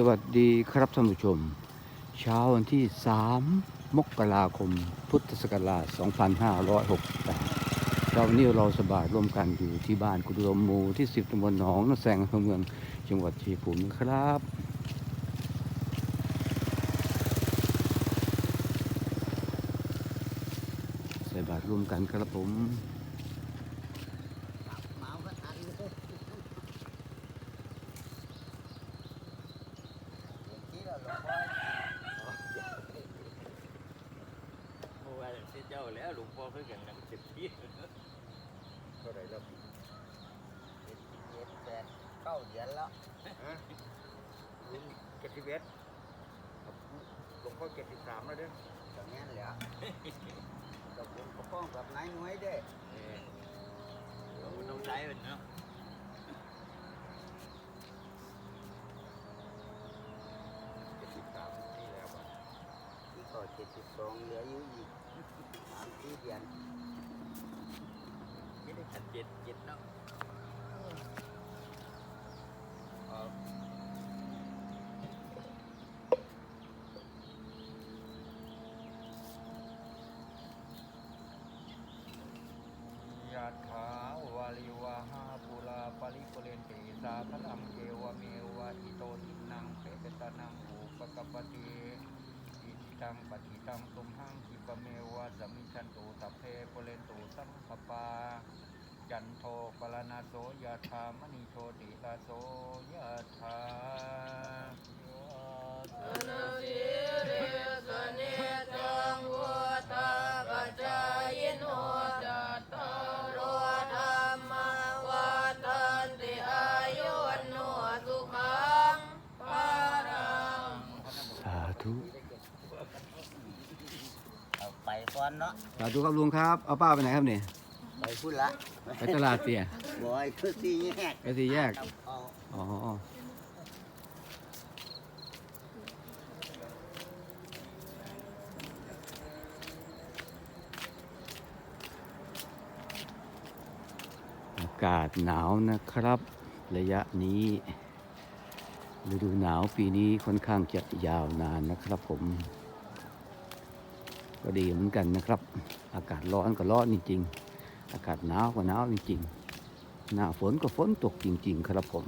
สวัสดีครับท่านผู้ชม เช้าวันที่ 3 มกราคม พุทธศักราช 2568เราวันนี้เราสบายร่วมกันอยู่ที่บ้านกุดลมมูที่ 10ตำบลหนองนาแสงอำเภอเมือง จังหวัดชัยภูมินครับ ใส่บาตรร่วมกันครับผม เมาก็ทันเลยที่เราหลงไว้ เพราะว่า สิเจ้าแล้วหลวงพ่อเพิ่งกันนำสิบที่เท่าไหร่แล้วเจ็ดเจ็ดแปดเก้าเดือนแล้วรุ่นเจ็ดสิบเอ็ดหลวงพ่อเจ็ดสิบสามแล้วเด้อตรงนี้แหละกับผมก็ป้องกับนายหน่วยเด้เออเราก็ต้องใช้มันเนาะเจ็ดสิบสามนี่แล้วอะที่ก็เจ็ดสิบสองเหลืออยู่อีก สี่เดือนไม่ได้ขัดเจ็ดเจ็ดเนาะยะถาวาลิวาหาปุราปริปุเรนติสาพลัมเกวเมวะอิโตทินังเปตตานังอุปกปติ ตังปฏิตังตุมหังคิปะเมวะสมิชันตุสัพเพปเรนตุสัมปปา จันโทปรณโสยะธามณิโชติลาโสยะธา เนาะสาธุครับลุงครับ เอาป้าไปไหนครับเนี่ยไปพูดละไปตลาดเตี่ยบอยคือสี่แยกไปสี่แยกเอาอ๋ออากาศหนาวนะครับ ระยะนี้ฤดูหนาวปีนี้ค่อนข้างจะยาวนานนะครับผม ก็ดีเหมือนกันนะครับ อากาศร้อนก็ร้อนจริงๆ อากาศหนาวก็หนาวจริงๆ หน้าฝนก็ฝนตกจริง ๆ ครับผม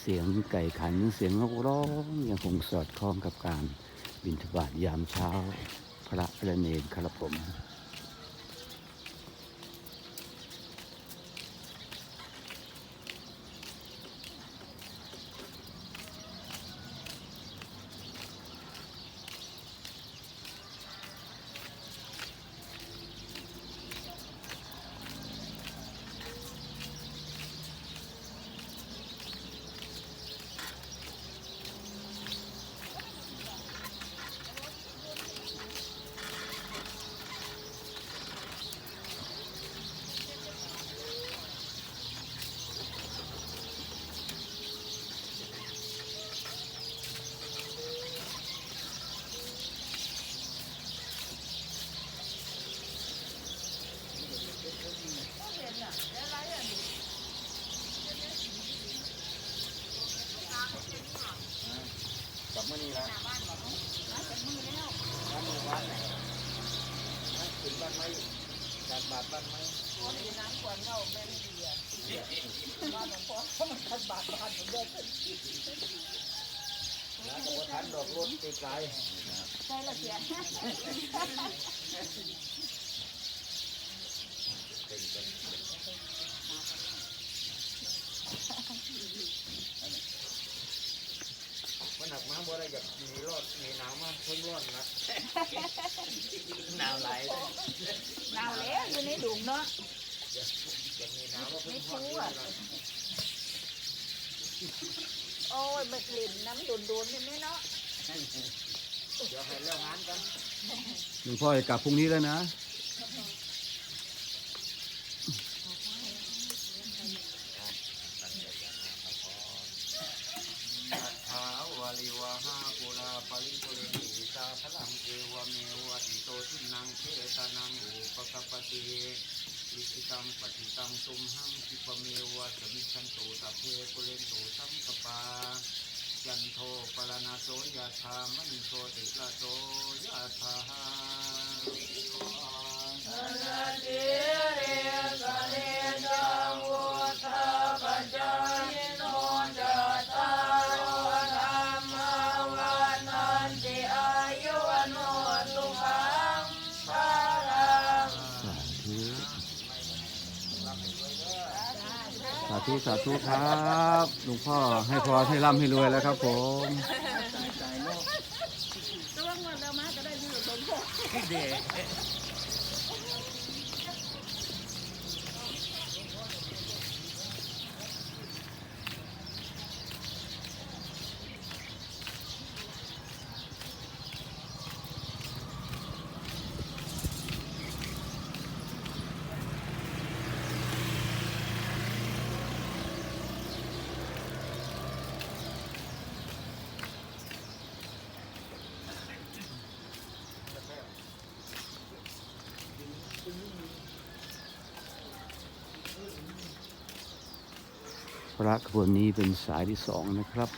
เสียงไก่ขันเสียงนกร้องยังคงสอดคล้องกับการบินทบาทยามเช้า พระประเนรครับผม กลับมื่อนี้ละบ้านมือบ้านไหนถึงบ้านไหมจากบาทบ้านไหมน้ำกระทันด อกรถไกลๆมันหนักมาบ่ได้อยากหนีรอดหนีหนาวมาเพิ่งรอดนะหนาวไหลเลยหนาวแล้วอยู่ในดุงเนาะอยากหนีหนาวมาเพิ่งรอดนี่นะโอ้ยมันเล่นน้ำโดนๆนี่ไหมเนาะ เดี๋ยวให้เรื่องานกันหลวงพ่อจะกลับพรุ่งนี้แล้วนะถาวาลิวหาปุราปริปุรนติสาพลังเอวเมวะอิโตทินังเทตานังอุปกปปติอิสิตังปฏิตังตุมหังคิปะเมวะสมิชันตุสัพเพปุเรนตุสังกปา จันโทปรณาโสยะธามณิโชติละโสยะธาสาธุสา ธุสาธุครับหลวงพ่อให้พรให้ร่ำให้รวยแล้วครับผม ตัวเงินเรามาก็ได้ยืดลงพวก พระขบวนนี้เป็นสายที่สองนะครับ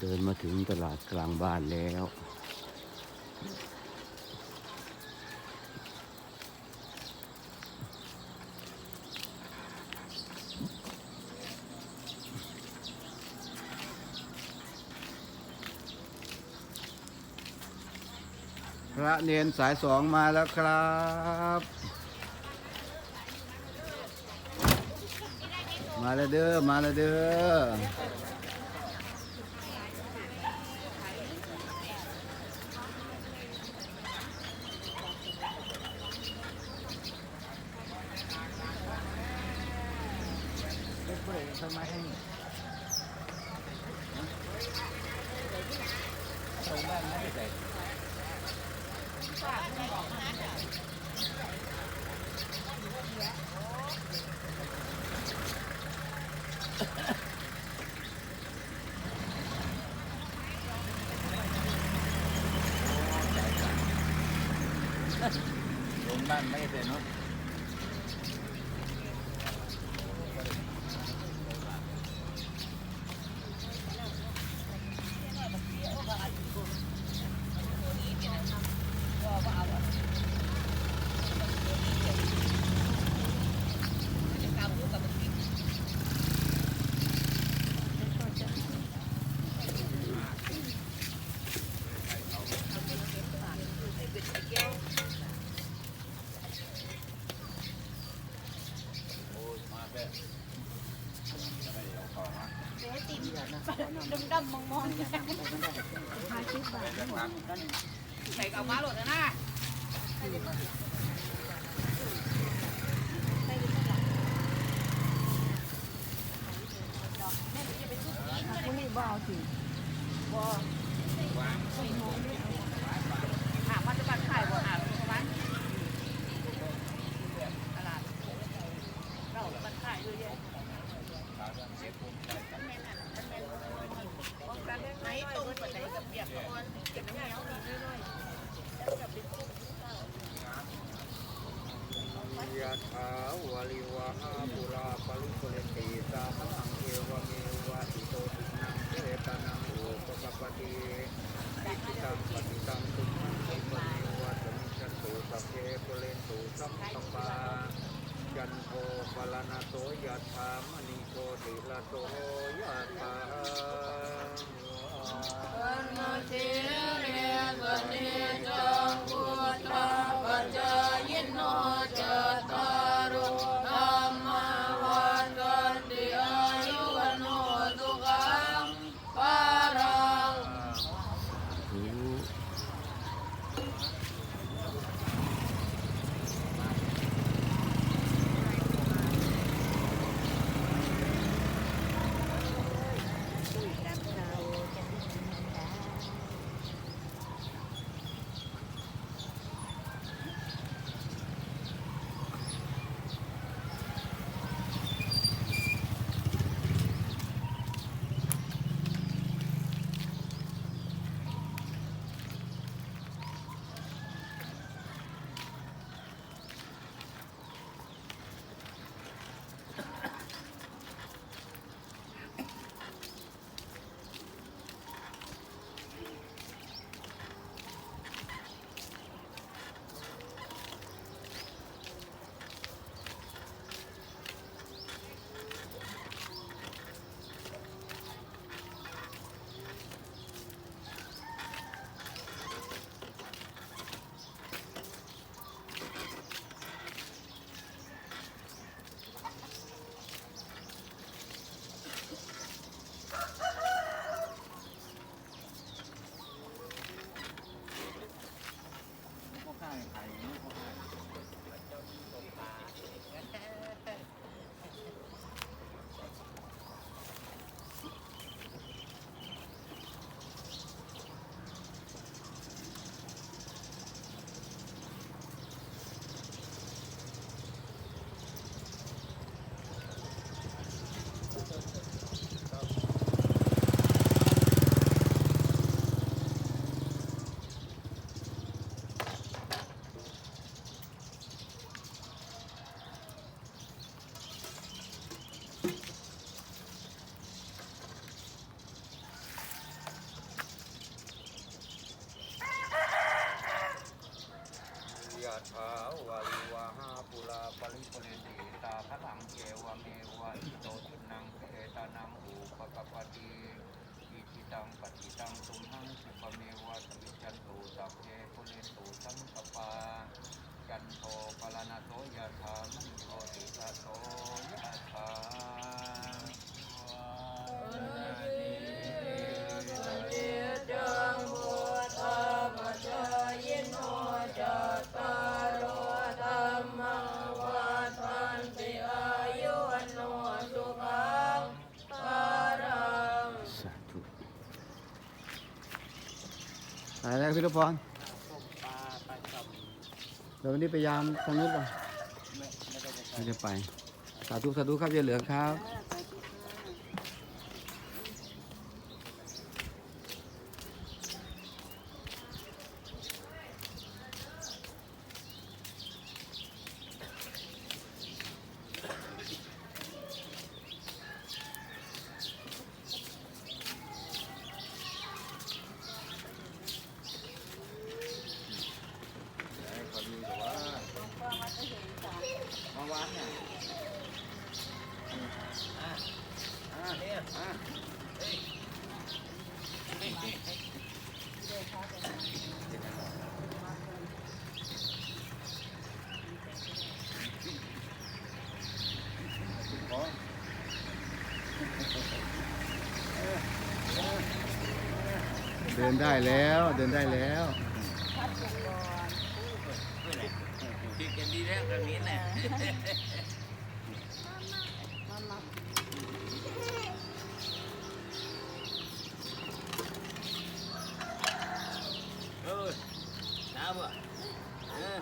เดินมาถึงตลาดกลางบ้านแล้ว พระเนนสายสองมาแล้วครับ มาแล้วเด้อ มาแล้วเด้อ บ้านไม่เป็นเนาะ ใส่กับมาหลดนะนะถามมันจะบัตรขายบ่หาประมาณตลาดเราบัตรขายด้วยเยอะไหนตุ้มไปไหนกับเปียกก่อนเก็บน้ำเหนียวนี่ด้วย ยะถาวาลิวหาปุราปริปุเรนติสาพลังเอวเมวะอิโตทินังเทตานังอุปกปปติอิสิตังปฏิตังตุมหังคิปะเมวะสมิชันตุสัพเพปุเรนตุ สัมปปายันโทปรณโสยะถามณิโกติลาโตยะถาส ถ่ายแล้วพี่รพรต้มปลาปลาจอมเดี๋ยววันนี้ไปยามทางนู้นก่อนไม่ได้ไม่ได้ไปสาธุสาธุครับยายเหลืองครับ ให้เขาดูแต่ว่าเมื่อวานเนี่ย อะอะเนี่ยอะเฮ้ย ขอ เดินได้แล้วเดินได้แล้ว คิดกันดีแล้วแบบนี้แหละเออน้ำอะเออ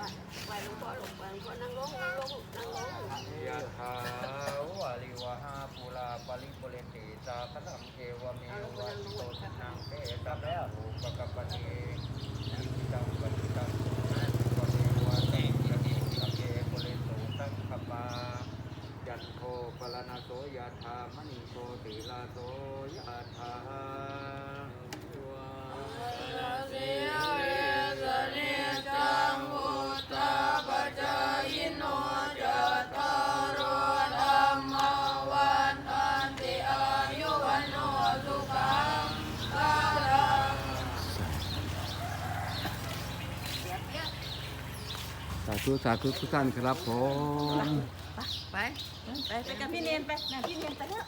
ไปหลวงพ่อหลวงพ่อหลวงพ่อนั่งลงนั่งลงนั่งลง ยะถาวาลิวหาปุราปริปุเรนติสา คลังเทวเมวะอิโตทนังเตตัมแล้วปะกปปะเนอิจิตังปฏิตังตุนะปะเมวะเตยะเอกะเกปุเรโตสังขปายันโทปรณโสยะธามณิโสติลาโสยะธาสาธุสาธุทุกท่านครับผม ไป ไป ไปกับพี่เนียนไปนะพี่เนียนไปแล้ว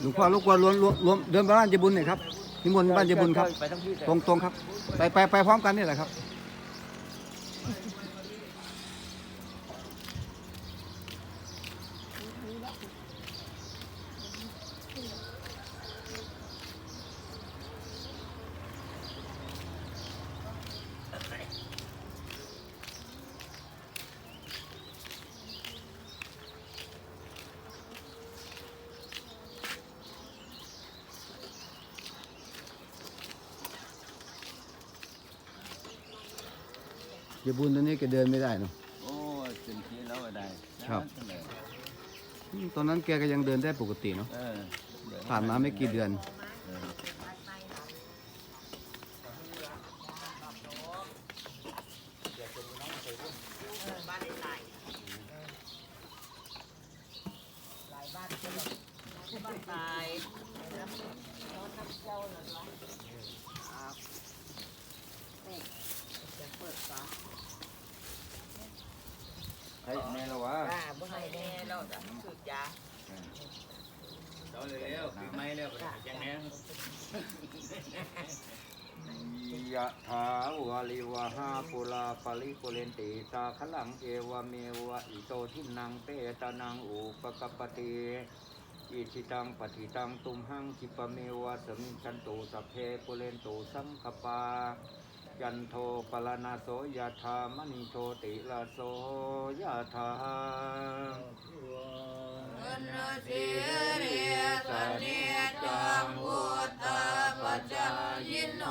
หลวงพ่อลูกวนรวมรวมรวมเดินไปบ้านเจบุญหน่อยครับนิมนต์บ้านเจบุญครับ ไปทั้งที่ตรงตรงครับ ไปไปไปพร้อมกันนี่แหละครับ เจบุญตอนนี้แกเดินไม่ได้เนอะ โอ้ยเต็มที่แล้วก็ได้ครับ นั่นแหละอืมตอนนั้นแกก็ยังเดินได้ปกติเนาะเออเดี๋ยวผ่านมาไม่กี่เดือน เออ บ้านหลายหลายบ้านบ้านตายแล้วนอนน้ำเจ้าเหรอเนาะครับนี่จะเปิดฝาให้แม่ละวะป้าบ่ให้แน่เราจะสูดยาเอาเร็วๆปิดไม้แล้วอย่างนี้ยะถาวาลิวหาปุราปริปุเรนติสาคลังเอวเมวะอิโตทินังเปตานังอุปกปปติอิชิตังปฏิตังตุมหังคิปะเมวะสมิงชันตุสัพเพปุเรนตุสังคปา ยันโทปรณโสยะธามณิโชติลาโสยะธาสิริสเนจังพุทธปัจจายโน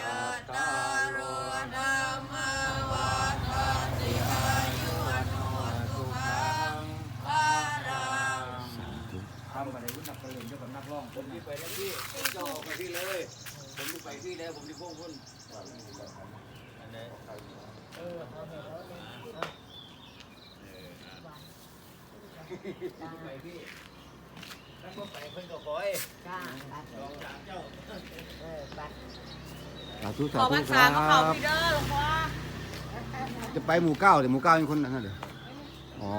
จัตตารโธรรมวัฏันติอายุวันโนสุขังภารังทำอะไรรู้นักเรียนเจ้ากับนักร้องผมที่ไปแล้วพี่ผมจะออกไปที่เลย ผมที่ไปที่แล้วผมที่พวกคุณ อัอกไาสาธุสาธุคษาเขารับพี่เด้อหลวงพ่อจะไปหมู่เก้าเดี๋ยวหมู่เก้าเป็นคนนั้นนะเดี๋ยวอ๋อ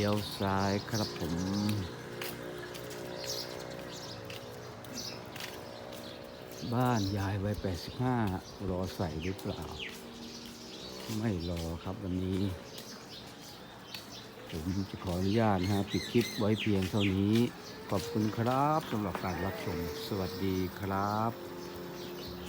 ลี้ยวซ้ายครับผมบ้านยายวัย85 รอใส่หรือเปล่า ไม่รอครับวันนี้ ผมจะขออนุญาตนะฮะปิดคลิปไว้เพียงเท่านี้ ขอบคุณครับสำหรับการรับชม สวัสดีครับ